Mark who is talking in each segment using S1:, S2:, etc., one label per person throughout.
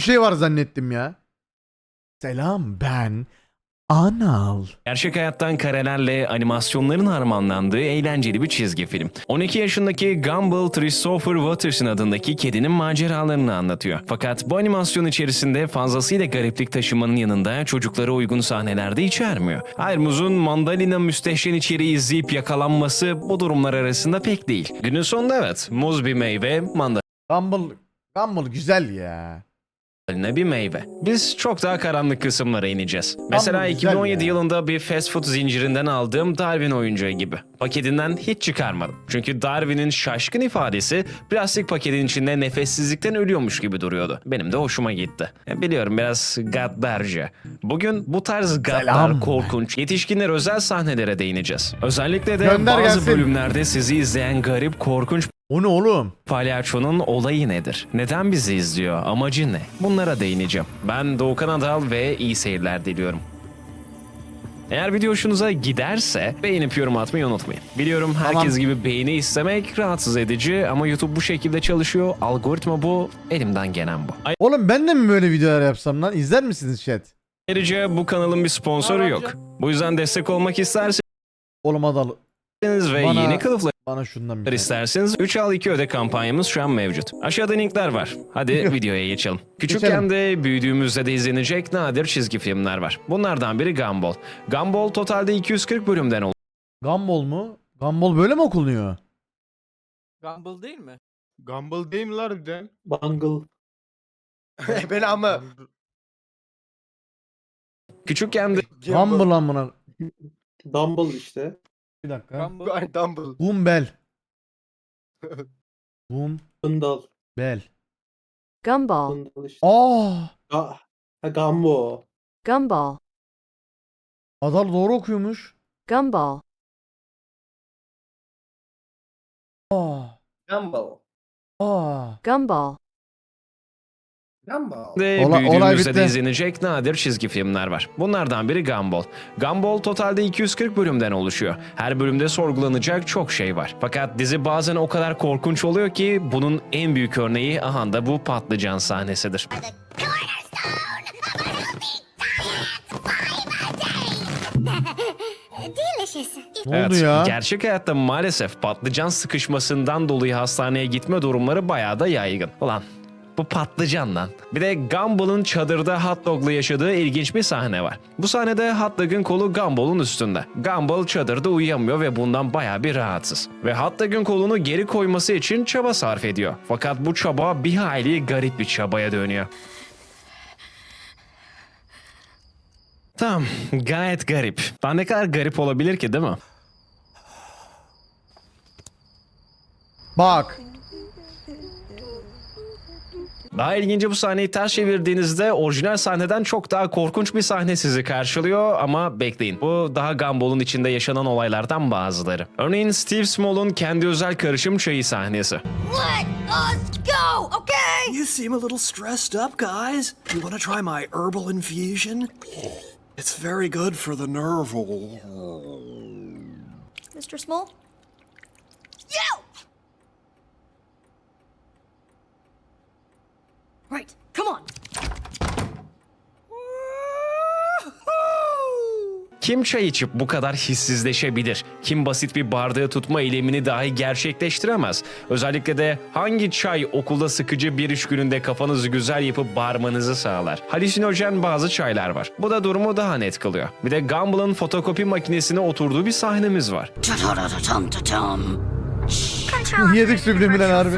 S1: Bir şey var zannettim ya. Selam ben Anal.
S2: Gerçek hayattan karelerle animasyonların harmanlandığı eğlenceli bir çizgi film. 12 yaşındaki Gumball Christopher Watterson adındaki kedinin maceralarını anlatıyor. Fakat bu animasyon içerisinde fazlasıyla gariplik taşımanın yanında çocuklara uygun sahnelerde içermiyor. Ayrmuz'un mandalina müstehcen içeriği izleyip yakalanması bu durumlar arasında pek değil. Günün sonunda evet, muz bir meyve, mandalina
S1: Gumball, Gumball güzel ya.
S2: Mandalina bir meyve. Biz çok daha karanlık kısımlara ineceğiz. Mesela
S1: güzel
S2: 2017
S1: ya.
S2: yılında bir fast food zincirinden aldığım Darwin oyuncağı gibi. Paketinden hiç çıkarmadım. Çünkü Darwin'in şaşkın ifadesi plastik paketin içinde nefessizlikten ölüyormuş gibi duruyordu. Benim de hoşuma gitti. E, Biliyorum biraz gaddarca. Bugün bu tarz gaddar,
S1: Selam.
S2: korkunç, yetişkinler özel sahnelere değineceğiz. Özellikle de
S1: Gönder
S2: bazı
S1: gelsin.
S2: bölümlerde sizi izleyen garip, korkunç
S1: O ne oğlum?
S2: Palyaçonun olayı nedir? Neden bizi izliyor? Amacı ne? Bunlara değineceğim. Ben Doğukan Adal ve iyi seyirler diliyorum. Eğer video hoşunuza giderse beğenip yorum atmayı unutmayın. Biliyorum herkes
S1: Tamam.
S2: gibi beğeni istemek rahatsız edici ama YouTube bu şekilde çalışıyor. Algoritma bu, elimden gelen bu.
S1: Oğlum ben de mi böyle videolar yapsam lan? İzler misiniz chat?
S2: Ayrıca bu kanalın bir sponsoru yok. Bu yüzden destek olmak isterseniz
S1: Oğlum Adal
S2: ve
S1: Bana-
S2: yeni kılıflar
S1: bana şundan bir
S2: isterseniz 3 al 2 öde kampanyamız şu an mevcut. Aşağıda linkler var. Hadi videoya geçelim. Küçükken de büyüdüğümüzde de izlenecek nadir çizgi filmler var. Bunlardan biri Gumball. Gumball totalde 240 bölümden
S1: Gumball mu? Gumball böyle mi okunuyor?
S3: Gumball değil mi?
S4: Gumball değil mi lan harbiden?
S5: Bungle.
S4: ben ama.
S2: Küçükken de
S1: Gumball amına.
S5: Dumble işte.
S1: Bir dakika.
S3: Gumball.
S4: Ay Dumble.
S1: Gumbel. Gumbel.
S5: Bundle.
S6: Gumball,
S5: Bundle işte.
S1: Aa!
S5: Ga ha, Gambo.
S6: Gumball,
S1: Adal doğru okuyormuş.
S6: Gumball,
S1: Aa!
S4: Gumball.
S1: Aa!
S6: Gumball,
S4: Gumball.
S2: de
S1: Ola- olay
S2: büyüdüğümüzde de izlenecek nadir çizgi filmler var. Bunlardan biri Gumball. Gumball totalde 240 bölümden oluşuyor. Her bölümde sorgulanacak çok şey var. Fakat dizi bazen o kadar korkunç oluyor ki bunun en büyük örneği aha da bu patlıcan sahnesidir.
S7: Delicious.
S1: Ne oldu ya?
S2: Gerçek hayatta maalesef patlıcan sıkışmasından dolayı hastaneye gitme durumları bayağı da yaygın. Ulan bu patlıcan lan. Bir de Gumball'ın çadırda hot dog'la yaşadığı ilginç bir sahne var. Bu sahnede hot dog'ın kolu Gumball'ın üstünde. Gumball çadırda uyuyamıyor ve bundan bayağı bir rahatsız. Ve hot dog'ın kolunu geri koyması için çaba sarf ediyor. Fakat bu çaba bir hayli garip bir çabaya dönüyor. Tamam, gayet garip. Daha ne kadar garip olabilir ki değil mi?
S1: Bak.
S2: Daha ilginci bu sahneyi ters çevirdiğinizde orijinal sahneden çok daha korkunç bir sahne sizi karşılıyor ama bekleyin. Bu daha Gumball'un içinde yaşanan olaylardan bazıları. Örneğin Steve Small'un kendi özel karışım çayı sahnesi.
S7: Let us go, okay?
S8: You seem a little stressed up, guys. You want to try my herbal infusion? It's very good for the nerve.
S7: Mr. Small? You! Right, come on.
S2: Kim çay içip bu kadar hissizleşebilir? Kim basit bir bardağı tutma eylemini dahi gerçekleştiremez? Özellikle de hangi çay okulda sıkıcı bir iş gününde kafanızı güzel yapıp bağırmanızı sağlar? Halüsinojen bazı çaylar var. Bu da durumu daha net kılıyor. Bir de Gumball'ın fotokopi makinesine oturduğu bir sahnemiz var.
S1: Yedik sübliminal harbi.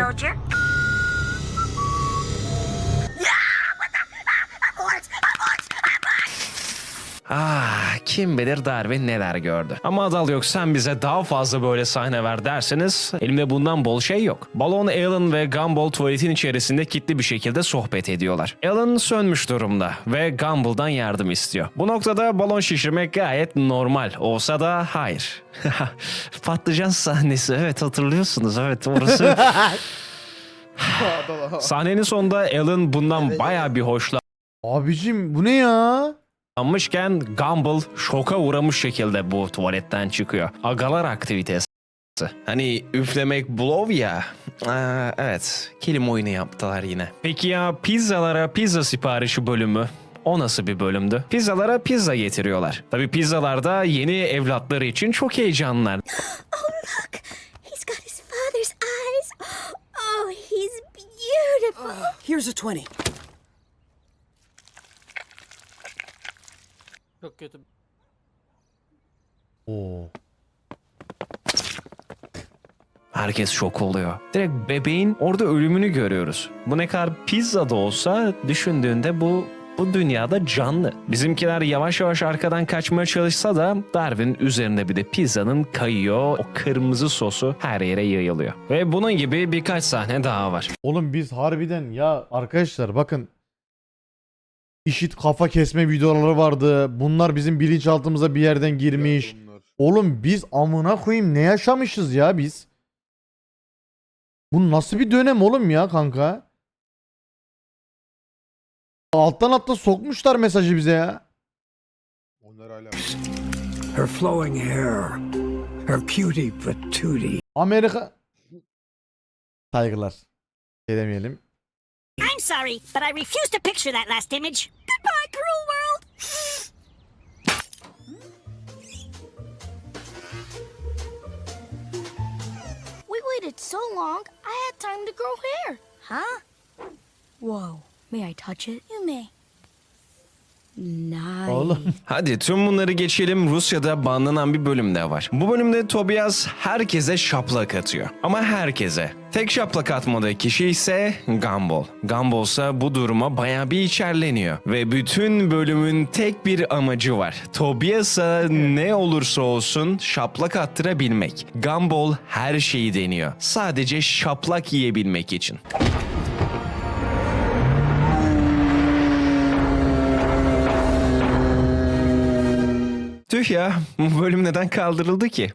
S2: Ah kim bilir Darwin neler gördü. Ama Adal yok sen bize daha fazla böyle sahne ver derseniz elimde bundan bol şey yok. Balon Alan ve Gumball tuvaletin içerisinde kilitli bir şekilde sohbet ediyorlar. Alan sönmüş durumda ve Gumball'dan yardım istiyor. Bu noktada balon şişirmek gayet normal olsa da hayır. Patlıcan sahnesi evet hatırlıyorsunuz evet orası. Sahnenin sonunda Alan bundan bayağı bir hoşlanmış.
S1: Abicim bu ne ya?
S2: Anmışken Gumball şoka uğramış şekilde bu tuvaletten çıkıyor. Agalar aktivitesi. Hani üflemek blow ya. Aa, evet kelime oyunu yaptılar yine. Peki ya pizzalara pizza siparişi bölümü? O nasıl bir bölümdü? Pizzalara pizza getiriyorlar. Tabi pizzalarda yeni evlatları için çok heyecanlılar.
S7: Oh, look. He's got his father's eyes. Oh, he's beautiful.
S8: Here's a 20.
S3: Çok kötü.
S1: Oo.
S2: Herkes şok oluyor. Direkt bebeğin orada ölümünü görüyoruz. Bu ne kadar pizza da olsa düşündüğünde bu bu dünyada canlı. Bizimkiler yavaş yavaş arkadan kaçmaya çalışsa da Darwin üzerinde bir de pizzanın kayıyor. O kırmızı sosu her yere yayılıyor. Ve bunun gibi birkaç sahne daha var.
S1: Oğlum biz harbiden ya arkadaşlar bakın işit kafa kesme videoları vardı. Bunlar bizim bilinçaltımıza bir yerden girmiş. Oğlum biz amına koyayım ne yaşamışız ya biz? Bu nasıl bir dönem oğlum ya kanka? Alttan altta sokmuşlar mesajı bize ya.
S4: Onlar hala.
S8: Her flowing hair. Her cutie patootie.
S1: Amerika saygılar. Şey demeyelim.
S7: I'm sorry, but I refuse to picture that last image. Goodbye, cruel world. We waited so long, I had time to grow hair. Huh? Whoa. May I touch it? You may. Nice.
S1: Oğlum
S2: Hadi tüm bunları geçelim Rusya'da banlanan bir bölüm de var. Bu bölümde Tobias herkese şaplak atıyor. Ama herkese. Tek şaplak atmadığı kişi ise Gumball. Gumball ise bu duruma baya bir içerleniyor. Ve bütün bölümün tek bir amacı var. Tobias'a ne olursa olsun şaplak attırabilmek. Gumball her şeyi deniyor. Sadece şaplak yiyebilmek için. Tüh ya, bu bölüm neden kaldırıldı ki?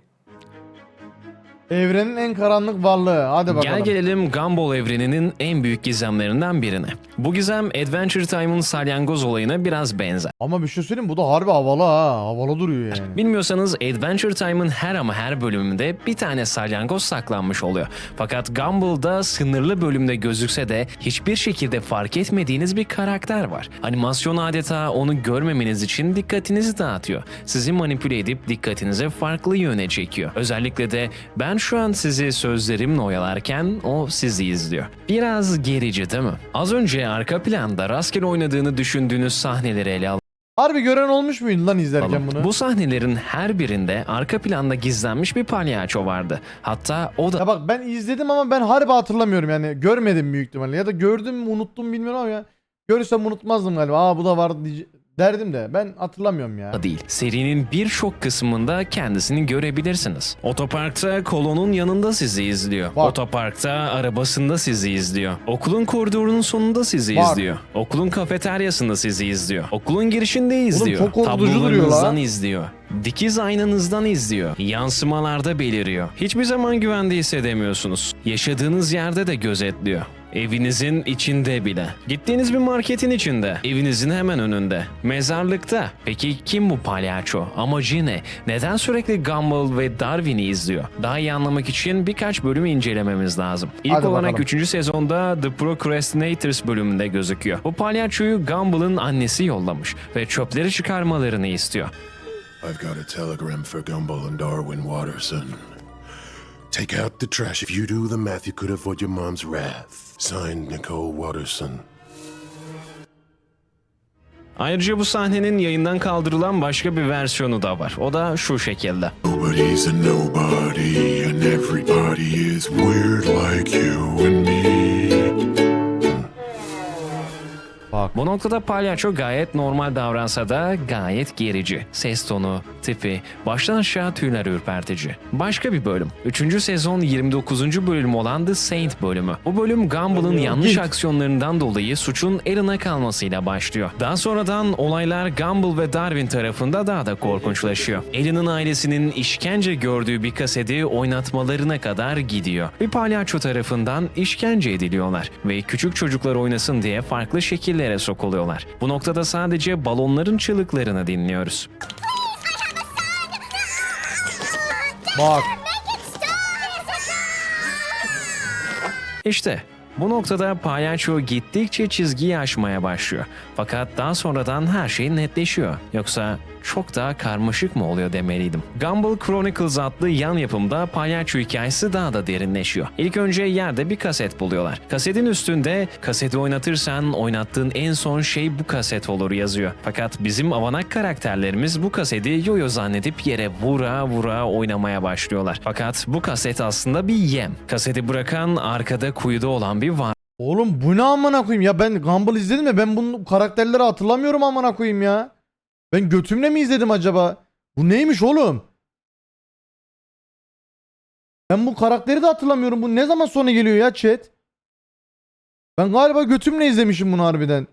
S1: Evrenin en karanlık varlığı. Hadi bakalım.
S2: Gel gelelim Gumball evreninin en büyük gizemlerinden birine. Bu gizem Adventure Time'ın salyangoz olayına biraz benzer.
S1: Ama bir şey söyleyeyim bu da harbi havalı ha. Havalı duruyor yani.
S2: Bilmiyorsanız Adventure Time'ın her ama her bölümünde bir tane salyangoz saklanmış oluyor. Fakat Gumball'da sınırlı bölümde gözükse de hiçbir şekilde fark etmediğiniz bir karakter var. Animasyon adeta onu görmemeniz için dikkatinizi dağıtıyor. Sizi manipüle edip dikkatinizi farklı yöne çekiyor. Özellikle de ben şu an sizi sözlerimle oyalarken o sizi izliyor. Biraz gerici değil mi? Az önce arka planda rastgele oynadığını düşündüğünüz sahneleri ele al.
S1: Harbi gören olmuş muydu lan izlerken bunu?
S2: Bu sahnelerin her birinde arka planda gizlenmiş bir palyaço vardı. Hatta o da
S1: Ya bak ben izledim ama ben harbi hatırlamıyorum yani. Görmedim büyük ihtimalle. Ya da gördüm mü unuttum bilmiyorum ama ya. Görürsem unutmazdım galiba. Aa bu da vardı diye- derdim de. Ben hatırlamıyorum ya.
S2: değil. Serinin birçok kısmında kendisini görebilirsiniz. Otoparkta kolonun yanında sizi izliyor.
S1: Bak.
S2: Otoparkta arabasında sizi izliyor. Okulun koridorunun sonunda sizi
S1: Bak.
S2: izliyor. Okulun kafeteryasında sizi izliyor. Okulun girişinde izliyor.
S1: çok korkutucu duruyor
S2: Tablolarınızdan
S1: lan.
S2: izliyor. Dikiz aynanızdan izliyor. Yansımalarda beliriyor. Hiçbir zaman güvende hissedemiyorsunuz. Yaşadığınız yerde de gözetliyor. Evinizin içinde bile. Gittiğiniz bir marketin içinde. Evinizin hemen önünde. Mezarlıkta. Peki kim bu palyaço? Amacı ne? Neden sürekli Gumball ve Darwin'i izliyor? Daha iyi anlamak için birkaç bölümü incelememiz lazım. İlk
S1: Hadi
S2: olarak
S1: bakalım.
S2: 3. sezonda The Procrastinators bölümünde gözüküyor. Bu palyaçoyu Gumball'ın annesi yollamış ve çöpleri çıkarmalarını istiyor.
S6: I've got a telegram for Gumball and Darwin Watterson. Take out the trash. If you do the math, you could avoid your mom's wrath. Signed, Nicole Watterson.
S2: Ayrıca bu sahnenin yayından kaldırılan başka bir versiyonu da var. O da şu şekilde.
S6: Nobody's a nobody, and everybody is weird like you and me.
S2: Bu noktada palyaço gayet normal davransa da gayet gerici. Ses tonu, tipi, baştan aşağı tüyler ürpertici. Başka bir bölüm. 3. sezon 29. bölüm olan The Saint bölümü. Bu bölüm Gumball'ın yanlış aksiyonlarından dolayı suçun Aaron'a kalmasıyla başlıyor. Daha sonradan olaylar Gumball ve Darwin tarafında daha da korkunçlaşıyor. Aaron'ın ailesinin işkence gördüğü bir kaseti oynatmalarına kadar gidiyor. Bir palyaço tarafından işkence ediliyorlar ve küçük çocuklar oynasın diye farklı filmlere sokuluyorlar. Bu noktada sadece balonların çığlıklarını dinliyoruz.
S1: Bak.
S2: İşte bu noktada palyaço gittikçe çizgiyi aşmaya başlıyor. Fakat daha sonradan her şey netleşiyor. Yoksa çok daha karmaşık mı oluyor demeliydim. Gumball Chronicles adlı yan yapımda palyaço hikayesi daha da derinleşiyor. İlk önce yerde bir kaset buluyorlar. Kasetin üstünde kaseti oynatırsan oynattığın en son şey bu kaset olur yazıyor. Fakat bizim avanak karakterlerimiz bu kaseti yoyo zannedip yere vura vura oynamaya başlıyorlar. Fakat bu kaset aslında bir yem. Kaseti bırakan arkada kuyuda olan bir var.
S1: Oğlum bu ne amına koyayım ya ben Gumball izledim de ben bu karakterleri hatırlamıyorum amına koyayım ya. Ben götümle mi izledim acaba? Bu neymiş oğlum? Ben bu karakteri de hatırlamıyorum. Bu ne zaman sonra geliyor ya chat? Ben galiba götümle izlemişim bunu harbiden.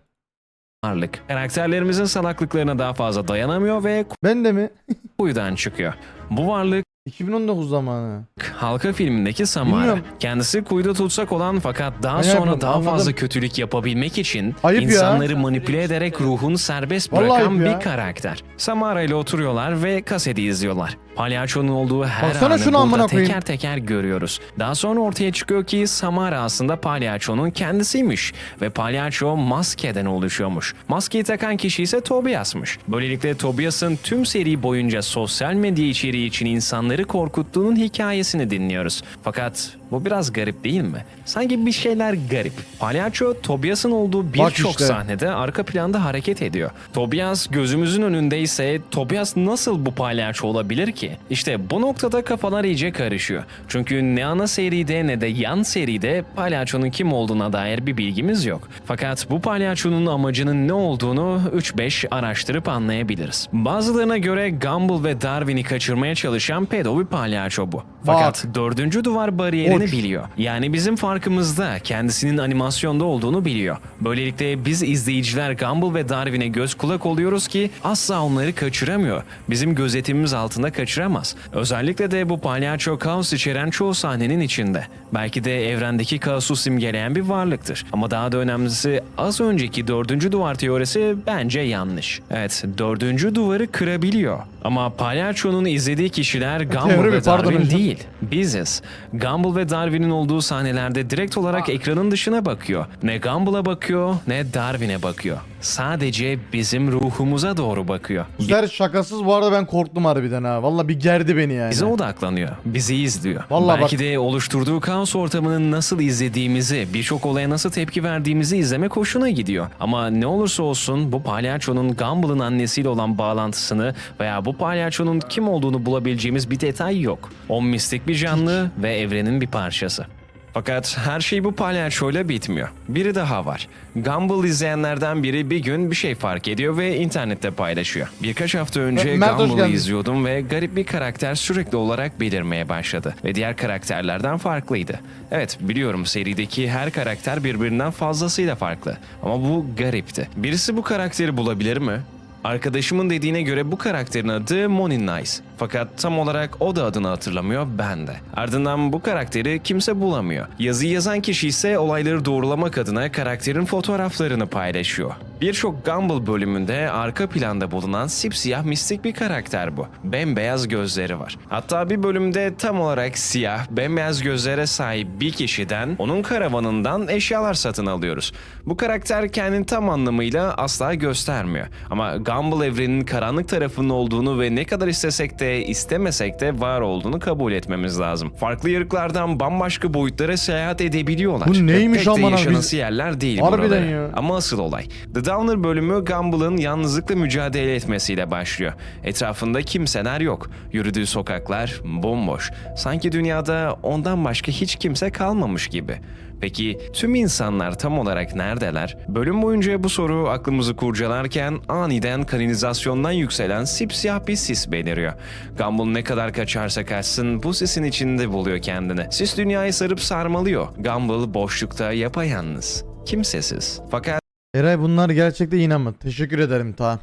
S2: varlık. Karakterlerimizin salaklıklarına daha fazla dayanamıyor ve
S1: Ben de mi?
S2: kuyudan çıkıyor. Bu varlık
S1: 2019 zamanı.
S2: Halka filmindeki Samara.
S1: Bilmiyorum.
S2: Kendisi kuyuda tutsak olan fakat daha
S1: Ben
S2: sonra daha fazla
S1: anladım.
S2: kötülük yapabilmek için
S1: Ayıp ya.
S2: insanları manipüle ederek ruhunu serbest
S1: Vallahi
S2: bırakan
S1: ayıp ya.
S2: bir karakter. Samara ile oturuyorlar ve kaseti izliyorlar. Palyaçonun olduğu her
S1: Baksana
S2: anı
S1: şunu
S2: burada teker
S1: koyayım.
S2: teker görüyoruz. Daha sonra ortaya çıkıyor ki Samara aslında palyaçonun kendisiymiş ve palyaço maskeden oluşuyormuş. Maskeyi takan kişi ise Tobias'mış. Böylelikle Tobias'ın tüm seri boyunca sosyal medya içeriği için insanları korkuttuğunun hikayesini dinliyoruz. Fakat bu biraz garip değil mi? Sanki bir şeyler garip. Palyaço Tobias'ın olduğu birçok
S1: işte.
S2: sahnede arka planda hareket ediyor. Tobias gözümüzün önündeyse Tobias nasıl bu palyaço olabilir ki? İşte bu noktada kafalar iyice karışıyor. Çünkü ne ana seride ne de yan seride palyaçonun kim olduğuna dair bir bilgimiz yok. Fakat bu palyaçonun amacının ne olduğunu 3-5 araştırıp anlayabiliriz. Bazılarına göre Gumball ve Darwin'i kaçırmaya çalışan pedo bir palyaço bu. Fakat dördüncü duvar bariyerini
S1: Uç.
S2: biliyor. Yani bizim farkımızda kendisinin animasyonda olduğunu biliyor. Böylelikle biz izleyiciler Gumball ve Darwin'e göz kulak oluyoruz ki asla onları kaçıramıyor. Bizim gözetimimiz altında kaçıramaz. Özellikle de bu palyaço kaos içeren çoğu sahnenin içinde. Belki de evrendeki kaosu simgeleyen bir varlıktır. Ama daha da önemlisi az önceki dördüncü duvar teorisi bence yanlış. Evet dördüncü duvarı kırabiliyor. Ama palyaçonun izlediği kişiler Gumball
S1: Teori mi?
S2: ve
S1: Pardon
S2: Darwin
S1: hocam.
S2: değil. Biziz. Gumball ve Darwin'in olduğu sahnelerde direkt olarak ekranın dışına bakıyor. Ne Gumball'a bakıyor ne Darwin'e bakıyor. Sadece bizim ruhumuza doğru bakıyor.
S1: Sefer şakasız bu arada ben korktum harbiden ha. Valla bir gerdi beni yani.
S2: Bize odaklanıyor. Bizi izliyor.
S1: Vallahi
S2: Belki
S1: bak-
S2: de oluşturduğu kaos ortamını nasıl izlediğimizi, birçok olaya nasıl tepki verdiğimizi izlemek hoşuna gidiyor. Ama ne olursa olsun bu palyaçonun Gumball'ın annesiyle olan bağlantısını veya bu palyaçonun kim olduğunu bulabileceğimiz bir detay yok. O mistik bir canlı ve evrenin bir parçası. Fakat her şey bu palyaçoyla bitmiyor. Biri daha var. Gumball izleyenlerden biri bir gün bir şey fark ediyor ve internette paylaşıyor. Birkaç hafta önce
S1: Mert, hoş
S2: Gumball'ı
S1: geldin.
S2: izliyordum ve garip bir karakter sürekli olarak belirmeye başladı. Ve diğer karakterlerden farklıydı. Evet biliyorum serideki her karakter birbirinden fazlasıyla farklı. Ama bu garipti. Birisi bu karakteri bulabilir mi? Arkadaşımın dediğine göre bu karakterin adı Monin Nice. Fakat tam olarak o da adını hatırlamıyor, ben de. Ardından bu karakteri kimse bulamıyor. Yazıyı yazan kişi ise olayları doğrulamak adına karakterin fotoğraflarını paylaşıyor. Birçok Gumball bölümünde arka planda bulunan sipsiyah mistik bir karakter bu. Bembeyaz gözleri var. Hatta bir bölümde tam olarak siyah, bembeyaz gözlere sahip bir kişiden onun karavanından eşyalar satın alıyoruz. Bu karakter kendini tam anlamıyla asla göstermiyor. Ama Gumball evreninin karanlık tarafının olduğunu ve ne kadar istesek de istemesek de var olduğunu kabul etmemiz lazım. Farklı yarıklardan bambaşka boyutlara seyahat edebiliyorlar.
S1: Bu neymiş
S2: de
S1: amına
S2: yaşanası
S1: biz-
S2: yerler değil
S1: Harbiden
S2: buraları.
S1: ya.
S2: Ama asıl olay. The Downer bölümü Gumball'ın yalnızlıkla mücadele etmesiyle başlıyor. Etrafında kimseler yok. Yürüdüğü sokaklar bomboş. Sanki dünyada ondan başka hiç kimse kalmamış gibi. Peki tüm insanlar tam olarak neredeler? Bölüm boyunca bu soru aklımızı kurcalarken aniden kanalizasyondan yükselen sipsiyah bir sis beliriyor. Gumball ne kadar kaçarsa kaçsın bu sisin içinde buluyor kendini. Sis dünyayı sarıp sarmalıyor. Gumball boşlukta yapayalnız. Kimsesiz. Fakat
S1: Eray bunlar gerçekte inanma. Teşekkür ederim ta.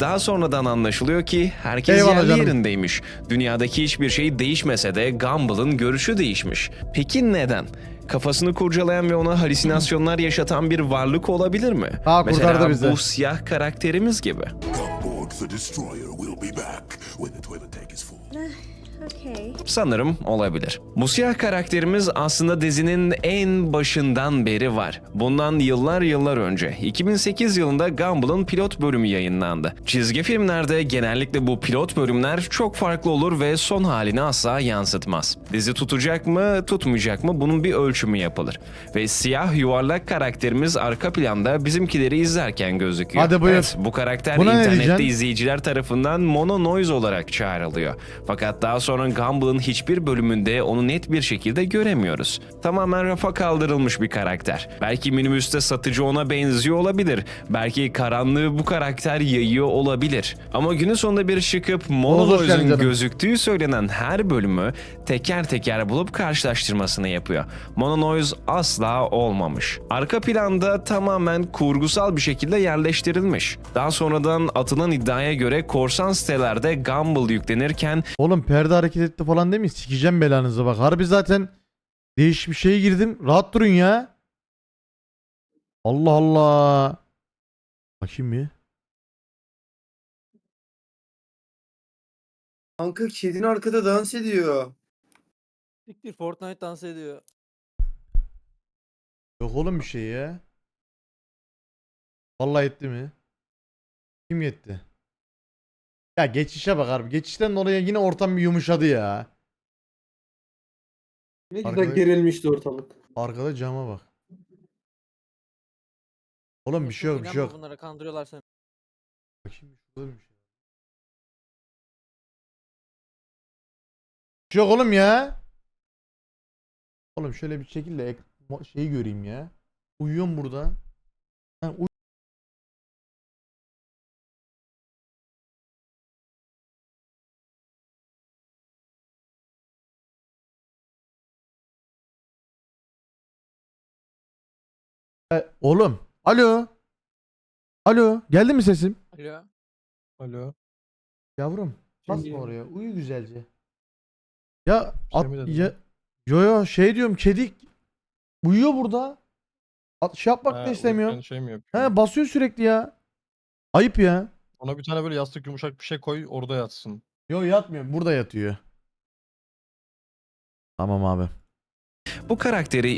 S2: daha sonradan anlaşılıyor ki herkes
S1: Eyvallah
S2: yerli
S1: canım.
S2: yerindeymiş. Dünyadaki hiçbir şey değişmese de Gumball'ın görüşü değişmiş. Peki neden? Kafasını kurcalayan ve ona halüsinasyonlar yaşatan bir varlık olabilir mi?
S1: Ha, kurtardı
S2: Mesela
S1: bizi.
S2: bu siyah karakterimiz gibi.
S6: Come board the destroyer. We'll be back when the toilet tank is full.
S7: Okay.
S2: Sanırım olabilir. Bu siyah karakterimiz aslında dizinin en başından beri var. Bundan yıllar yıllar önce 2008 yılında Gumball'ın pilot bölümü yayınlandı. Çizgi filmlerde genellikle bu pilot bölümler çok farklı olur ve son halini asla yansıtmaz. Dizi tutacak mı, tutmayacak mı bunun bir ölçümü yapılır. Ve siyah yuvarlak karakterimiz arka planda bizimkileri izlerken gözüküyor.
S1: Hadi buyur.
S2: Evet, bu karakter
S1: Buna ne
S2: internette
S1: diyeceksin?
S2: izleyiciler tarafından Mono Noise olarak çağrılıyor. Fakat daha sonra Gumball'ın hiçbir bölümünde onu net bir şekilde göremiyoruz. Tamamen rafa kaldırılmış bir karakter. Belki minibüste satıcı ona benziyor olabilir. Belki karanlığı bu karakter yayıyor olabilir. Ama günün sonunda bir çıkıp Mono
S1: Oğuz, hoş geldin
S2: Noise'un
S1: canım.
S2: gözüktüğü söylenen her bölümü teker teker bulup karşılaştırmasını yapıyor. Mono Noise asla olmamış. Arka planda tamamen kurgusal bir şekilde yerleştirilmiş. Daha sonradan atılan iddiaya göre korsan sitelerde Gumball yüklenirken
S1: Oğlum perde hareket etti falan mi? Sikeceğim belanızı bak. Harbi zaten değişik bir şeye girdim. Rahat durun ya. Allah Allah. Bakayım bir.
S9: Kanka kedin arkada dans ediyor.
S3: Siktir Fortnite dans ediyor.
S1: Yok oğlum bir şey ya. Vallahi etti mi? Kim yetti? Ya geçişe bak harbi. Geçişten oraya yine ortam bir yumuşadı ya.
S5: Ne güzel
S1: Arkadaş-
S5: gerilmişti ortalık.
S1: Arkada cama bak. Oğlum bir şey yok bir şey yok.
S3: Bunlara kandırıyorlar seni.
S1: Bakayım şurada bir şey. Bir şey yok oğlum ya. Oğlum şöyle bir şekilde ek- mo- şeyi göreyim ya. Uyuyorum burada. Ha, uy- E, oğlum. Alo. Alo. Geldi mi sesim?
S3: Alo.
S4: Alo.
S1: Yavrum. Basma oraya. Uyu güzelce. Ya
S4: şey
S1: at, ya yo yo şey diyorum kedi uyuyor burada. At, şey yapmak da istemiyor.
S4: Şey mi yapıyor?
S1: He basıyor sürekli ya. Ayıp ya.
S4: Ona bir tane böyle yastık yumuşak bir şey koy orada yatsın.
S1: Yo yatmıyor. Burada yatıyor. Tamam abi.
S2: bu karakteri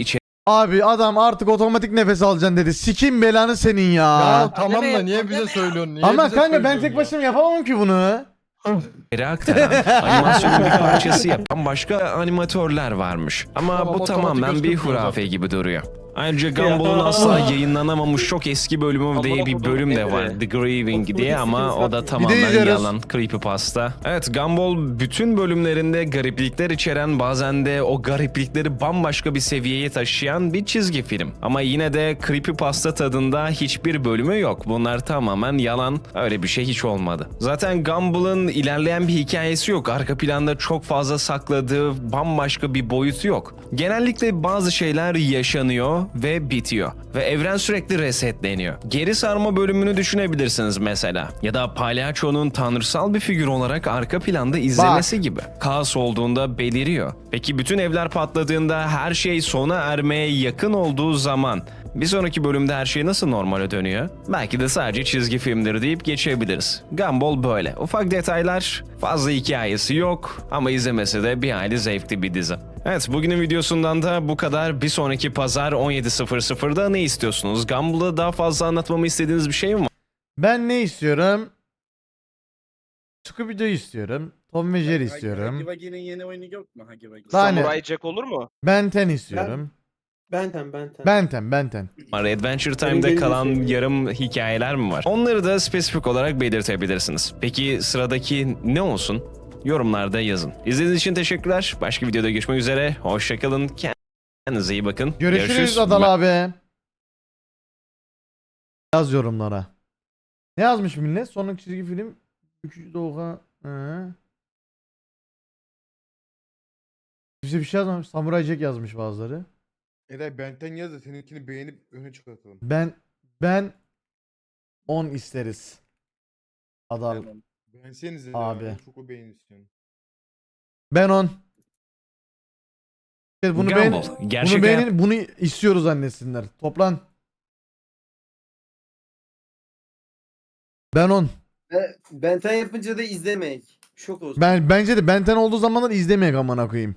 S1: Abi adam artık otomatik nefes alacaksın dedi. Sikim belanı senin ya.
S4: Ya tamam da niye bize söylüyorsun? Niye
S1: Ama
S4: bize
S1: kanka ben
S4: söylüyorsun
S1: tek
S4: ya?
S1: başıma yapamam ki bunu.
S2: içeri aktaran, animasyonun bir parçası yapan başka animatörler varmış. Ama
S4: Tamam,
S2: bu
S4: otomatik
S2: tamamen bir hurafe gibi duruyor. Ayrıca Gumball'ın asla yayınlanamamış çok eski bölümü diye bir bölüm de var. The Grieving diye ama o da tamamen yalan. Creepypasta. Evet Gumball bütün bölümlerinde gariplikler içeren bazen de o gariplikleri bambaşka bir seviyeye taşıyan bir çizgi film. Ama yine de Creepypasta tadında hiçbir bölümü yok. Bunlar tamamen yalan. Öyle bir şey hiç olmadı. Zaten Gumball'ın ilerleyen bir hikayesi yok. Arka planda çok fazla sakladığı bambaşka bir boyutu yok. Genellikle bazı şeyler yaşanıyor ve bitiyor. Ve evren sürekli resetleniyor. Geri sarma bölümünü düşünebilirsiniz mesela. Ya da palyaçonun tanrısal bir figür olarak arka planda izlemesi gibi. Kaos olduğunda beliriyor. Peki bütün evler patladığında her şey sona ermeye yakın olduğu zaman bir sonraki bölümde her şey nasıl normale dönüyor? Belki de sadece çizgi filmdir deyip geçebiliriz. Gumball böyle. Ufak detaylar, fazla hikayesi yok ama izlemesi de bir hayli zevkli bir dizi. Evet bugünün videosundan da bu kadar. Bir sonraki pazar 17.00'da ne istiyorsunuz? Gumball'ı daha fazla anlatmamı istediğiniz bir şey mi var?
S1: Ben ne istiyorum? Scooby-Doo istiyorum. Tom ve Jerry istiyorum.
S9: Hagi Vagi'nin yeni oyunu yok mu Hagi Vagi?
S1: Daha ne?
S10: Samurai Jack olur mu?
S1: Ben 10 istiyorum.
S5: Benten benten.
S1: Benten, Benten.
S2: Adventure
S5: Benim
S2: Time'da
S5: benim
S2: kalan yarım hikayeler mi var? Onları da spesifik olarak belirtebilirsiniz. Peki sıradaki ne olsun? Yorumlarda yazın. İzlediğiniz için teşekkürler. Başka videoda görüşmek üzere. Hoşçakalın. Kendinize iyi bakın.
S1: Görüşürüz Adal abi. Yaz yorumlara. Ne yazmış millet? Sonraki çizgi film 3. Doğuğa. Hı. Kimse bir şey yazmamış. Samurai Jack yazmış bazıları.
S4: Eray benten yaz da seninkini beğenip öne çıkartalım.
S1: Ben ben 10 isteriz. Adal.
S4: Beğensenize
S1: Abi.
S4: abi. Çok o beğeni istiyorum.
S1: Ben 10. Evet, bunu beğen
S2: Gumball,
S1: bunu
S2: gerçek
S1: beğenin bunu istiyoruz annesinler. Toplan. Ben 10.
S9: Benten yapınca da izlemek. Şok olsun.
S1: Ben bence de Benten olduğu zamanlar izlemeyek amına koyayım.